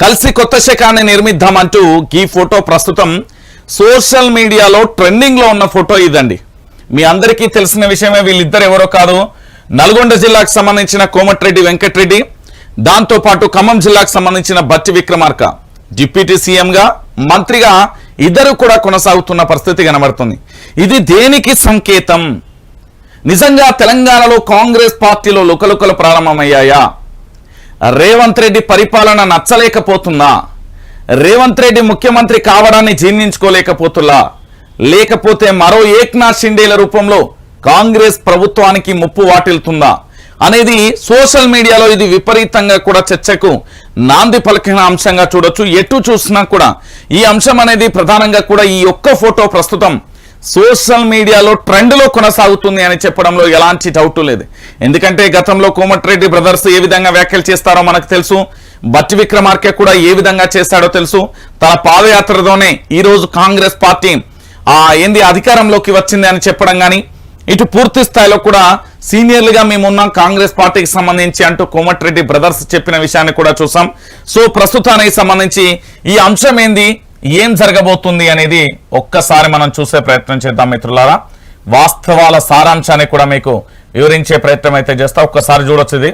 కలిసి కొత్త శకాన్ని నిర్మిద్దామంటూ ఈ ఫోటో ప్రస్తుతం సోషల్ మీడియాలో ట్రెండింగ్లో ఉన్న ఫోటో ఇదండి. మీ అందరికీ తెలిసిన విషయమే వీళ్ళిద్దరు ఎవరో కాదు. నల్గొండ జిల్లాకు సంబంధించిన కోమటిరెడ్డి వెంకటరెడ్డి దాంతోపాటు ఖమ్మం జిల్లాకు సంబంధించిన బట్టి విక్రమార్క. డిప్యూటీ సీఎంగా మంత్రిగా ఇద్దరు కూడా కొనసాగుతున్న పరిస్థితి కనబడుతుంది. ఇది దేనికి సంకేతం? నిజంగా తెలంగాణలో కాంగ్రెస్ పార్టీలో లుకలుకలు ప్రారంభమయ్యాయా? రేవంత్ రెడ్డి పరిపాలన నచ్చలేకపోతుందా రేవంత్ రెడ్డి ముఖ్యమంత్రి కావడాన్ని జీర్ణించుకోలేకపోతుందా లేకపోతే మరో ఏక్నాథ్ షిండేల రూపంలో కాంగ్రెస్ ప్రభుత్వానికి ముప్పు వాటిల్తుందా? అనేది సోషల్ మీడియాలో ఇది విపరీతంగా కూడా చర్చకు నాంది పలికిన అంశంగా చూడొచ్చు. ఎటు చూసినా కూడా ఈ అంశం అనేది ప్రధానంగా కూడా ఈ ఒక్క ఫోటో ప్రస్తుతం సోషల్ మీడియాలో ట్రెండ్లో కొనసాగుతుంది అని చెప్పడంలో ఎలాంటి డౌట్ లేదు. ఎందుకంటే గతంలో కోమటిరెడ్డి బ్రదర్స్ ఏ విధంగా వ్యాఖ్యలు చేస్తారో మనకు తెలుసు. బట్టి విక్రమార్కే కూడా ఏ విధంగా చేస్తాడో తెలుసు. తన పాదయాత్రతోనే ఈ రోజు కాంగ్రెస్ పార్టీ ఆ ఏంది అధికారంలోకి వచ్చింది అని చెప్పడం కానీ ఇటు పూర్తి స్థాయిలో కూడా సీనియర్లుగా మేమున్నాం కాంగ్రెస్ పార్టీకి సంబంధించి అంటూ కోమటిరెడ్డి బ్రదర్స్ చెప్పిన విషయాన్ని కూడా చూసాం. సో ప్రస్తుతానికి సంబంధించి ఈ అంశం ఏంది? ఏం జరగబోతుంది అనేది ఒక్కసారి మనం చూసే ప్రయత్నం చేద్దాం మిత్రులారా. వాస్తవాల సారాంశాన్ని కూడా మీకు వివరించే ప్రయత్నం అయితే చేస్తా. ఒక్కసారి చూడొచ్చు ఇది.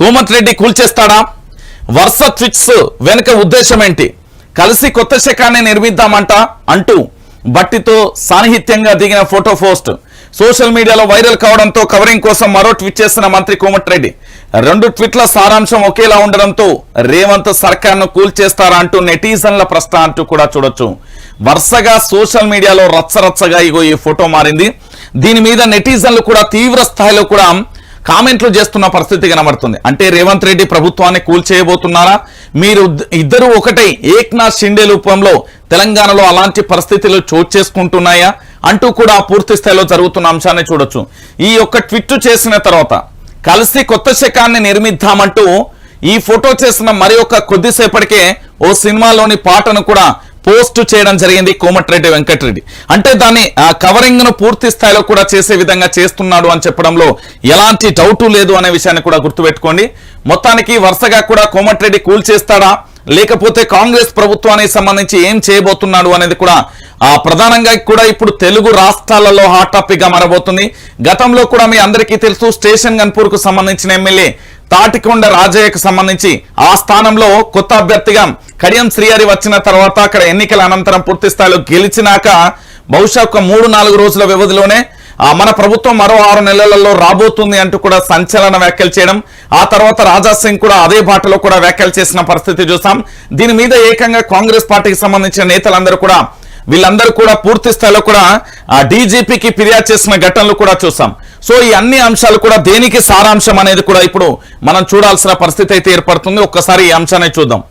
కోమటిరెడ్డి కూల్చేస్తాడా? వరుస ట్విట్స్ వెనుక ఉద్దేశం ఏంటి? కలిసి కొత్త శకాన్ని నిర్మిద్దామంట అంటూ బట్టితో సాన్నిహిత్యంగా దిగిన ఫోటో పోస్ట్. సోషల్ మీడియాలో వైరల్ కావడంతో కవరింగ్ కోసం మరో ట్వీట్ చేసిన మంత్రి కోమటిరెడ్డి రెండు ట్వీట్ల సారాంశం ఒకేలా ఉండడంతో రేవంత్ సర్కార్ను కూల్చేస్తారా అంటూ నెటిజన్ల ప్రశ్న అంటూ కూడా చూడొచ్చు. వరుసగా సోషల్ మీడియాలో రచ్చరచ్చగా ఇగో ఈ ఫోటో మారింది. దీని మీద నెటిజన్లు కూడా తీవ్ర స్థాయిలో కూడా కామెంట్లు చేస్తున్న పరిస్థితి కనబడుతుంది. అంటే రేవంత్ రెడ్డి ప్రభుత్వాన్ని కూల్చేయబోతున్నారా మీరు ఇద్దరు ఒకటై ఏక్నాథ్ షిండే రూపంలో తెలంగాణలో అలాంటి పరిస్థితులు చోటు చేసుకుంటున్నాయా? అంటూ కూడా పూర్తి స్థాయిలో జరుగుతున్న అంశాన్ని చూడొచ్చు. ఈ యొక్క ట్విట్ చేసిన తర్వాత కలిసి కొత్త శకాన్ని నిర్మిద్దామంటూ ఈ ఫోటో చేసిన మరి ఒక కొద్దిసేపటికే ఓ సినిమాలోని పాటను కూడా పోస్ట్ చేయడం జరిగింది కోమటిరెడ్డి వెంకటరెడ్డి. అంటే దాన్ని ఆ కవరింగ్ను పూర్తి స్థాయిలో కూడా చేసే విధంగా చేస్తున్నాడు అని చెప్పడంలో ఎలాంటి డౌటు లేదు అనే విషయాన్ని కూడా గుర్తుపెట్టుకోండి. మొత్తానికి వరుసగా కూడా కోమటిరెడ్డి కూల్ చేస్తాడా లేకపోతే కాంగ్రెస్ ప్రభుత్వానికి సంబంధించి ఏం చేయబోతున్నాడు అనేది కూడా ఆ ప్రధానంగా కూడా ఇప్పుడు తెలుగు రాష్ట్రాలలో హాట్ టాపిక్గా మారబోతుంది. గతంలో కూడా మీ అందరికీ తెలుసు స్టేషన్ గన్పూర్కు సంబంధించిన ఎమ్మెల్యే తాటికొండ రాజయ్యకు సంబంధించి ఆ స్థానంలో కొత్త అభ్యర్థిగా కడియం శ్రీహరి వచ్చిన తర్వాత అక్కడ ఎన్నికల అనంతరం పూర్తి స్థాయిలో గెలిచినాక బహుశా ఒక మూడు నాలుగు రోజుల వ్యవధిలోనే మన ప్రభుత్వం మరో ఆరు నెలలలో రాబోతుంది అంటూ కూడా సంచలన వ్యాఖ్యలు చేయడం ఆ తర్వాత రాజా సింగ్ కూడా అదే బాటలో కూడా వ్యాఖ్యలు చేసిన పరిస్థితి చూసాం. దీని మీద ఏకంగా కాంగ్రెస్ పార్టీకి సంబంధించిన నేతలందరూ కూడా వీళ్ళందరూ కూడా పూర్తి స్థాయిలో కూడా ఆ డీజీపీకి ఫిర్యాదు చేసిన ఘటనలు కూడా చూసాం. సో ఈ అన్ని అంశాలు కూడా దేనికి సారాంశం అనేది కూడా ఇప్పుడు మనం చూడాల్సిన పరిస్థితి అయితే ఏర్పడుతుంది. ఒక్కసారి ఈ అంశాన్ని చూద్దాం.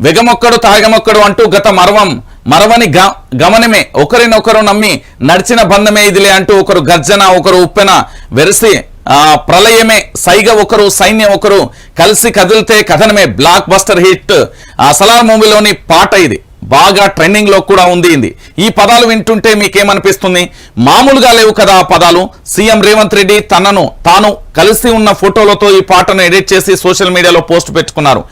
వెగమొక్కడు తాగమొక్కడు అంటూ గత మరవం మరవని గ- గమనమే. ఒకరినొకరు నమ్మి నడిచిన బంధమే ఇదిలే అంటూ ఒకరు గర్జన ఒకరు ఉప్పెన వెరసి ఆ ప్రళయమే. సైగ ఒకరు సైన్యం ఒకరు కలిసి కదిలితే కథనమే. Blockbuster hit. ఆ సలార్ మూవీలోని పాట ఇది. బాగా ట్రెండింగ్లో కూడా ఉంది ఇది. ఈ పదాలు వింటుంటే మీకేమనిపిస్తుంది? మామూలుగా లేవు కదా ఆ పదాలు. సీఎం రేవంత్ రెడ్డి తనను తాను కలిసి ఉన్న ఫోటోలతో ఈ పాటను ఎడిట్ చేసి సోషల్ మీడియాలో పోస్ట్ పెట్టుకున్నారు.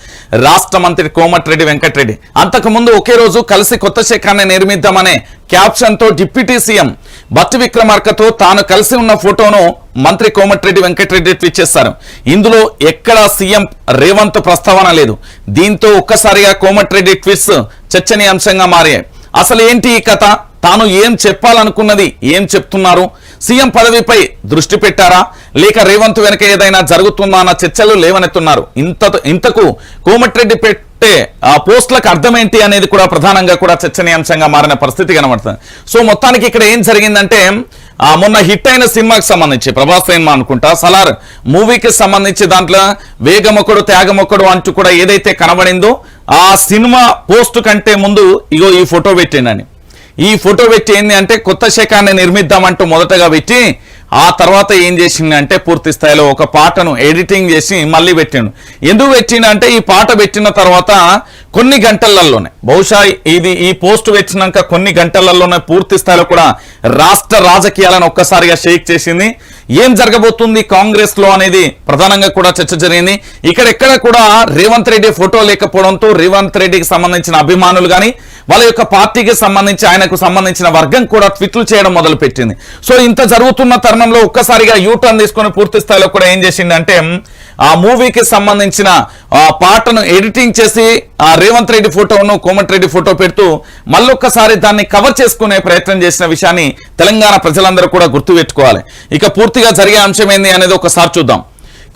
రాష్ట్ర మంత్రి కోమటిరెడ్డి వెంకటరెడ్డి. అంతకు ముందు ఒకే రోజు కలిసి కొత్త శకాన్ని నిర్మిద్దామనే క్యాప్షన్తో డిప్యూటీ సీఎం బట్టి విక్రమార్కతో తాను కలిసి ఉన్న ఫోటోను మంత్రి కోమటిరెడ్డి వెంకటరెడ్డి ట్వీట్ చేశారు. ఇందులో ఎక్కడా సీఎం రేవంత్ ప్రస్తావన లేదు. దీంతో ఒక్కసారిగా కోమటిరెడ్డి ట్వీట్స్ చర్చనీయాంశంగా మారాయి. అసలు ఏంటి ఈ కథ? తాను ఏం చెప్పాలనుకున్నది ఏం చెప్తున్నారు? సీఎం పదవిపై దృష్టి పెట్టారా? లేక రేవంత్ వెనక ఏదైనా జరుగుతుందా అన్న చర్చలు లేవనెత్తున్నారు. ఇంత ఇంతకు కోమటిరెడ్డి పెట్టే ఆ పోస్టులకు అర్థమేంటి అనేది కూడా ప్రధానంగా కూడా చర్చనీయాంశంగా మారిన పరిస్థితి కనబడుతుంది. సో మొత్తానికి ఇక్కడ ఏం జరిగిందంటే ఆ మొన్న హిట్ అయిన సినిమాకి సంబంధించి ప్రభాస్ సినిమా అనుకుంటా సలార్ మూవీకి సంబంధించి దాంట్లో వేగమొకడు త్యాగమొకడు అంటూ కూడా ఏదైతే కనబడిందో ఆ సినిమా పోస్ట్ కంటే ముందు ఇగో ఈ ఫోటో పెట్టిండని. ఈ ఫోటో పెట్టి ఏంది అంటే కొత్త శకాన్ని నిర్మిద్దామంటూ మొదటగా పెట్టి ఆ తర్వాత ఏం చేసిండంటే పూర్తి స్థాయిలో ఒక పాటను ఎడిటింగ్ చేసి మళ్ళీ పెట్టిండు. ఎందుకు పెట్టిండంటే ఈ పాట పెట్టిన తర్వాత కొన్ని గంటలలోనే బహుశా ఇది ఈ పోస్ట్ వచ్చినాక కొన్ని గంటలలోనే పూర్తి స్థాయిలో కూడా రాష్ట్ర రాజకీయాలను ఒక్కసారిగా షేక్ చేసింది. ఏం జరగబోతుంది కాంగ్రెస్లో అనేది ప్రధానంగా కూడా చర్చ జరిగింది. ఇక్కడెక్కడ కూడా రేవంత్ రెడ్డి ఫోటో లేకపోవడంతో రేవంత్ రెడ్డికి సంబంధించిన అభిమానులు కానీ వాళ్ళ యొక్క పార్టీకి సంబంధించి ఆయనకు సంబంధించిన వర్గం కూడా ట్విట్లు చేయడం మొదలు పెట్టింది సో ఇంత జరుగుతున్న తరుణంలో ఒక్కసారిగా యూటర్న్ తీసుకొని పూర్తి స్థాయిలో కూడా ఏం చేసిందంటే ఆ మూవీకి సంబంధించిన ఆ పాటను ఎడిటింగ్ చేసి ఆ రేవంత్ రెడ్డి ఫోటోను కోమటిరెడ్డి ఫోటో పెడుతూ మళ్ళొక్కసారి దాన్ని కవర్ చేసుకునే ప్రయత్నం చేసిన విషయాన్ని తెలంగాణ ప్రజలందరూ కూడా గుర్తుపెట్టుకోవాలి. ఇక పూర్తిగా జరిగే అంశం ఏంది అనేది ఒకసారి చూద్దాం.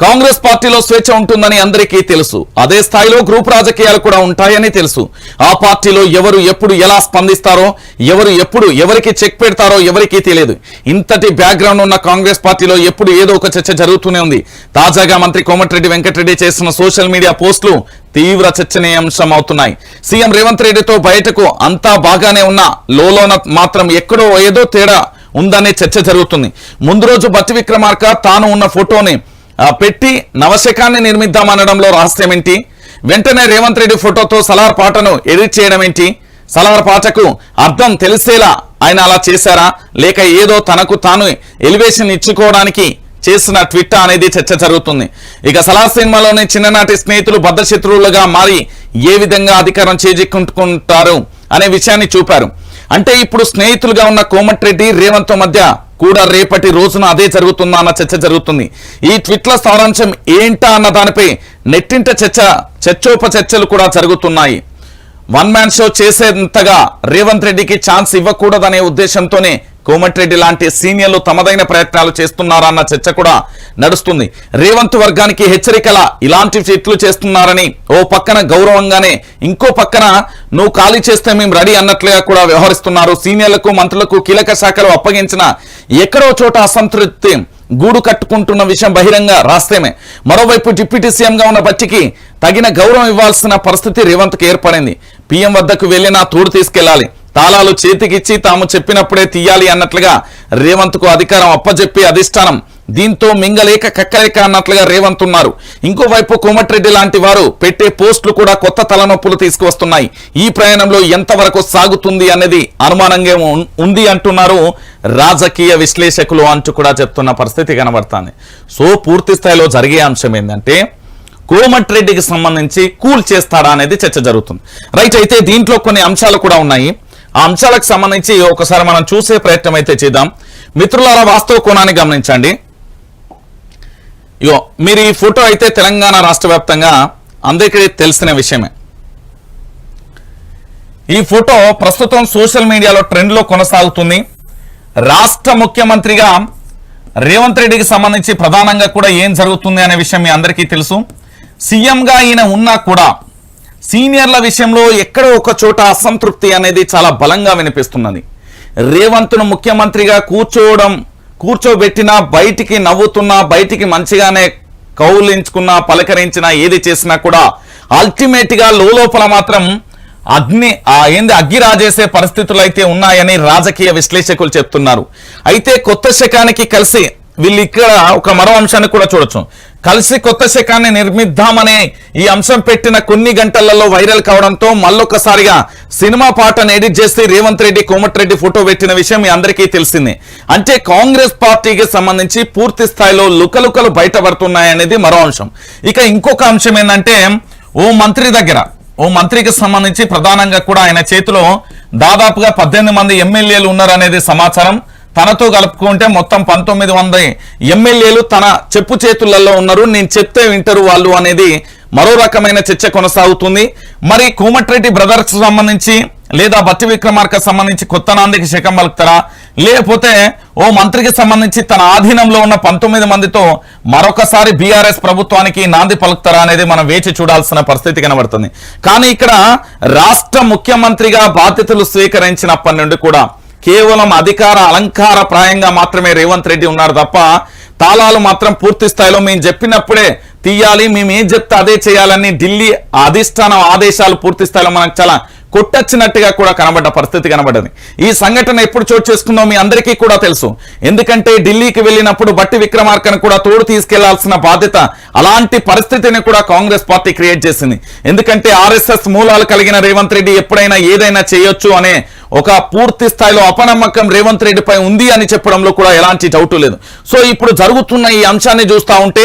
కాంగ్రెస్ పార్టీలో స్వేచ్ఛ ఉంటుందని అందరికీ తెలుసు. అదే స్థాయిలో గ్రూప్ రాజకీయాలు కూడా ఉంటాయని తెలుసు. ఆ పార్టీలో ఎవరు ఎప్పుడు ఎలా స్పందిస్తారో ఎవరు ఎప్పుడు ఎవరికి చెక్ పెడతారో ఎవరికీ తెలియదు. ఇంతటి బ్యాక్గ్రౌండ్ ఉన్న కాంగ్రెస్ పార్టీలో ఎప్పుడు ఏదో ఒక చర్చ జరుగుతూనే ఉంది. తాజాగా మంత్రి కోమటిరెడ్డి వెంకటరెడ్డి చేసిన సోషల్ మీడియా పోస్టులు తీవ్ర చర్చనీయాంశం అవుతున్నాయి సీఎం రేవంత్ రెడ్డితో బయటకు అంతా బాగానే ఉన్నా లోలోన మాత్రం ఎక్కడో ఏదో తేడా ఉందనే చర్చ జరుగుతుంది. ముందు రోజు బట్టి విక్రమార్క తాను ఉన్న ఫోటోని పెట్టి నవశకాన్ని నిర్మిద్దామనడంలో రహస్యం ఏంటి? వెంటనే రేవంత్ రెడ్డి ఫోటోతో సలార్ పాటను ఎడిట్ చేయడం ఏంటి? సలార్ పాటకు అర్థం తెలిసేలా ఆయన అలా చేశారా? లేక ఏదో తనకు తాను ఎలివేషన్ ఇచ్చుకోవడానికి చేసిన ట్విట్ అనేది చర్చ జరుగుతుంది. ఇక సలార్ సినిమాలోని చిన్ననాటి స్నేహితులు బద్ధశత్రువులుగా మారి ఏ విధంగా అధికారం చేజిక్కుంటుకుంటారు అనే విషయాన్ని చూపారు. అంటే ఇప్పుడు స్నేహితులుగా ఉన్న కోమటిరెడ్డి రేవంత్ మధ్య కూడా రేపటి రోజున అదే జరుగుతుందా అన్న చర్చ జరుగుతుంది. ఈ ట్విట్ల సారాంశం ఏంటా అన్న దానిపై నెట్టింట చర్చ చర్చోపచర్చలు కూడా జరుగుతున్నాయి. వన్ మ్యాన్ షో చేసేంతగా రేవంత్ రెడ్డికి ఛాన్స్ ఇవ్వకూడదనే ఉద్దేశంతోనే కోమటిరెడ్డి లాంటి సీనియర్లు తమదైన ప్రయత్నాలు చేస్తున్నారన్న చర్చ కూడా నడుస్తుంది. రేవంత్ వర్గానికి హెచ్చరికల ఇలాంటి ట్వీట్లు చేస్తున్నారని ఓ పక్కన గౌరవంగానే ఇంకో పక్కన నువ్వు ఖాళీ చేస్తే మేము రెడీ అన్నట్లుగా కూడా వ్యవహరిస్తున్నారు. సీనియర్లకు మంత్రులకు కీలక శాఖలు అప్పగించిన ఎక్కడో చోట అసంతృప్తి గూడు కట్టుకుంటున్న విషయం బహిరంగ రాస్తేమే మరోవైపు డిప్యూటీ సీఎంగా ఉన్న బట్టికి తగిన గౌరవం ఇవ్వాల్సిన పరిస్థితి రేవంత్కి ఏర్పడింది. పీఎం వద్దకు వెళ్ళినా తోడు తీసుకెళ్ళాలి. తాళాలు చేతికిచ్చి తాము చెప్పినప్పుడే తీయాలి అన్నట్లుగా రేవంత్కు అధికారం అప్పజెప్పి అధిష్టానం దీంతో మింగలేక కక్కలేక అన్నట్లుగా రేవంత్ ఉన్నారు. ఇంకోవైపు కోమటిరెడ్డి లాంటి వారు పెట్టే పోస్టులు కూడా కొత్త తలనొప్పులు తీసుకువస్తున్నాయి. ఈ ప్రయాణంలో ఎంతవరకు సాగుతుంది అనేది అనుమానంగా ఉం- ఉంది అంటున్నారు రాజకీయ విశ్లేషకులు అంటూ కూడా చెప్తున్న పరిస్థితి కనబడుతుంది. సో పూర్తి స్థాయిలో జరిగే అంశం ఏంటంటే కోమటిరెడ్డికి సంబంధించి కూల్ చేస్తాడా అనేది చర్చ జరుగుతుంది. రైట్ అయితే దీంట్లో కొన్ని అంశాలు కూడా ఉన్నాయి. ఆ అంశాలకు సంబంధించి ఒకసారి మనం చూసే ప్రయత్నం అయితే చేద్దాం. మిత్రులారా వాస్తవ కోణాన్ని గమనించండి. ఇగో మీరు ఈ ఫోటో అయితే తెలంగాణ రాష్ట్ర వ్యాప్తంగా అందరికీ తెలిసిన విషయమే. ఈ ఫోటో ప్రస్తుతం సోషల్ మీడియాలో ట్రెండ్లో కొనసాగుతుంది. రాష్ట్ర ముఖ్యమంత్రిగా రేవంత్ రెడ్డికి సంబంధించి ప్రధానంగా కూడా ఏం జరుగుతుంది అనే విషయం మీ అందరికీ తెలుసు. సీఎంగా ఈయన ఉన్నా కూడా సీనియర్ల విషయంలో ఎక్కడో ఒక చోట అసంతృప్తి అనేది చాలా బలంగా వినిపిస్తున్నది. రేవంత్ను ముఖ్యమంత్రిగా కూర్చోవడం కూర్చోబెట్టినా బయటికి నవ్వుతున్నా బయటికి మంచిగానే కౌలించుకున్నా పలకరించినా ఏది చేసినా కూడా అల్టిమేట్గా లోపల మాత్రం అగ్ని ఏంది అగ్గి రాజేసే పరిస్థితులు అయితే ఉన్నాయని రాజకీయ విశ్లేషకులు చెప్తున్నారు. అయితే కొత్త శకానికి కలిసి వీళ్ళు ఇక్కడ ఒక మరో అంశాన్ని కూడా చూడొచ్చు. కలిసి కొత్త శకాన్ని నిర్మిద్దామనే ఈ అంశం పెట్టిన కొన్ని గంటలలో వైరల్ కావడంతో మళ్ళొకసారిగా సినిమా పాటను ఎడిట్ చేసి రేవంత్ రెడ్డి కోమటిరెడ్డి ఫోటో పెట్టిన విషయం మీ అందరికీ తెలిసిందే. అంటే కాంగ్రెస్ పార్టీకి సంబంధించి పూర్తి స్థాయిలో లుకలుకలు బయటపడుతున్నాయనేది మరో అంశం. ఇక ఇంకొక అంశం ఏంటంటే ఓ మంత్రి దగ్గర ఓ మంత్రికి సంబంధించి ప్రధానంగా కూడా ఆయన చేతిలో దాదాపుగా పద్దెనిమిది మంది ఎమ్మెల్యేలు ఉన్నారనేది సమాచారం. తనతో కలుపుకుంటే మొత్తం పంతొమ్మిది వంద ఎమ్మెల్యేలు తన చెప్పు చేతులలో ఉన్నారు. నేను చెప్తే వింటారు వాళ్ళు అనేది మరో రకమైన చర్చ కొనసాగుతుంది. మరి కోమటిరెడ్డి బ్రదర్స్ సంబంధించి లేదా బట్టి విక్రమార్క సంబంధించి కొత్త నాందికి శకం పలుకుతారా? లేకపోతే ఓ మంత్రికి సంబంధించి తన ఆధీనంలో ఉన్న పంతొమ్మిది మందితో మరొకసారి బీఆర్ఎస్ ప్రభుత్వానికి నాంది పలుకుతారా అనేది మనం వేచి చూడాల్సిన పరిస్థితి కనబడుతుంది. కానీ ఇక్కడ రాష్ట్ర ముఖ్యమంత్రిగా బాధ్యతలు స్వీకరించినప్పటి నుండి కూడా కేవలం అధికార అలంకార ప్రాయంగా మాత్రమే రేవంత్ రెడ్డి ఉన్నారు తప్ప తాళాలు మాత్రం పూర్తి స్థాయిలో మేము చెప్పినప్పుడే తీయాలి మేము ఏం చెప్తే అదే చేయాలని ఢిల్లీ అధిష్టానం ఆదేశాలు పూర్తి స్థాయిలో మనకు చాలా కొట్టొచ్చినట్టుగా కూడా కనబడ్డ పరిస్థితి కనబడ్డది. ఈ సంఘటన ఎప్పుడు చోటు చేసుకుందో మీ అందరికీ కూడా తెలుసు. ఎందుకంటే ఢిల్లీకి వెళ్ళినప్పుడు బట్టి విక్రమార్కను కూడా తోడు తీసుకెళ్ళాల్సిన బాధ్యత అలాంటి పరిస్థితిని కూడా కాంగ్రెస్ పార్టీ క్రియేట్ చేసింది. ఎందుకంటే ఆర్ఎస్ఎస్ మూలాలు కలిగిన రేవంత్ రెడ్డి ఎప్పుడైనా ఏదైనా చేయొచ్చు అనే ఒక పూర్తి స్థాయిలో అపనమ్మకం రేవంత్ రెడ్డిపై ఉంది అని చెప్పడంలో కూడా ఎలాంటి డౌట్ లేదు. సో ఇప్పుడు జరుగుతున్న ఈ అంశాన్ని చూస్తా ఉంటే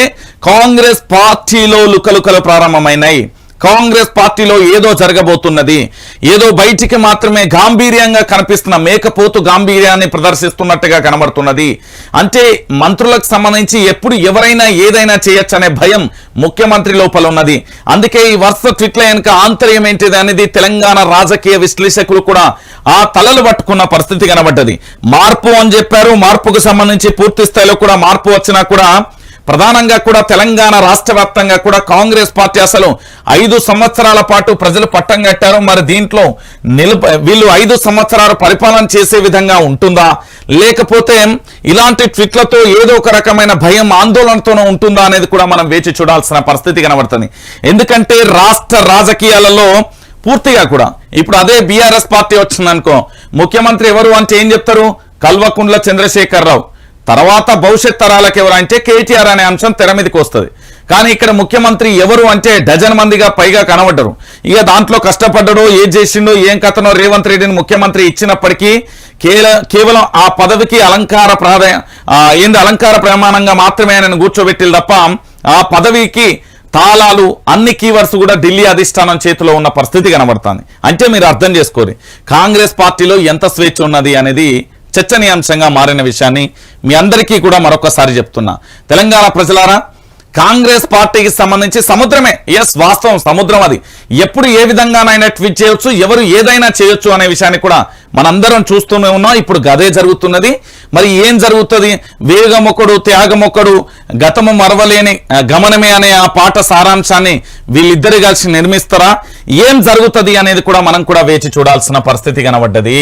కాంగ్రెస్ పార్టీలో లుకలుకలు ప్రారంభమైనాయి. కాంగ్రెస్ పార్టీలో ఏదో జరగబోతున్నది. ఏదో బయటికి మాత్రమే గాంభీర్యంగా కనిపిస్తున్న మేకపోతు గాంభీర్యాన్ని ప్రదర్శిస్తున్నట్టుగా కనబడుతున్నది. అంటే మంత్రులకు సంబంధించి ఎప్పుడు ఎవరైనా ఏదైనా చేయొచ్చు అనే భయం ముఖ్యమంత్రి లోపల ఉన్నది. అందుకే ఈ వరుస ట్విట్ల వెనుక ఆంతర్యం ఏంటిది అనేది తెలంగాణ రాజకీయ విశ్లేషకులు కూడా ఆ తలలు పట్టుకున్న పరిస్థితి కనబడ్డది. మార్పు అని చెప్పారు. మార్పుకు సంబంధించి పూర్తి స్థాయిలో కూడా మార్పు వచ్చినా కూడా ప్రధానంగా కూడా తెలంగాణ రాష్ట్ర వ్యాప్తంగా కూడా కాంగ్రెస్ పార్టీ అసలు ఐదు సంవత్సరాల పాటు ప్రజలు పట్టం కట్టారు. మరి దీంట్లో నిలుప వీళ్ళు ఐదు సంవత్సరాలు పరిపాలన చేసే విధంగా ఉంటుందా? లేకపోతే ఇలాంటి ట్విట్లతో ఏదో ఒక రకమైన భయం ఆందోళనతోనూ ఉంటుందా అనేది కూడా మనం వేచి చూడాల్సిన పరిస్థితి కనబడుతుంది. ఎందుకంటే రాష్ట్ర రాజకీయాలలో పూర్తిగా కూడా ఇప్పుడు అదే బీఆర్ఎస్ పార్టీ వచ్చిందనుకో ముఖ్యమంత్రి ఎవరు అంటే ఏం చెప్తారు? కల్వకుండ్ల చంద్రశేఖరరావు తర్వాత భవిష్యత్ తరాలకు ఎవరు అంటే కేటీఆర్ అనే అంశం తెర మీదకి వస్తుంది. కానీ ఇక్కడ ముఖ్యమంత్రి ఎవరు అంటే డజన్ మందిగా పైగా కనబడ్డరు. ఇక దాంట్లో కష్టపడ్డడో ఏం చేసిండో ఏం కథనో రేవంత్ రెడ్డిని ముఖ్యమంత్రి ఇచ్చినప్పటికీ కేవలం ఆ పదవికి అలంకార ప్రాధాన్య ఏంది అలంకార ప్రమాణంగా మాత్రమే ఆయన కూర్చోబెట్టి తప్ప ఆ పదవికి తాళాలు అన్ని కీవర్స్ కూడా ఢిల్లీ అధిష్టానం చేతిలో ఉన్న పరిస్థితి కనబడుతుంది. అంటే మీరు అర్థం చేసుకోరు. కాంగ్రెస్ పార్టీలో ఎంత స్వేచ్ఛ ఉన్నది అనేది చర్చనీయాంశంగా మారిన విషయాన్ని మీ అందరికీ కూడా మరొకసారి చెప్తున్నా. తెలంగాణ ప్రజలారా కాంగ్రెస్ పార్టీకి సంబంధించి సముద్రమే. ఎస్ వాస్తవం సముద్రం అది. ఎప్పుడు ఏ విధంగానైనా ట్వీట్ చేయొచ్చు ఎవరు ఏదైనా చేయొచ్చు అనే విషయాన్ని కూడా మనందరం చూస్తూనే ఉన్నాం. ఇప్పుడు గదే జరుగుతున్నది. మరి ఏం జరుగుతుంది? వేగమొకడు త్యాగమొకడు గతము మరవలేని గమనమే అనే ఆ పాట సారాంశాన్ని వీళ్ళిద్దరు కలిసి నిర్మిస్తారా? ఏం జరుగుతుంది అనేది కూడా మనం కూడా వేచి చూడాల్సిన పరిస్థితి కనబడ్డది.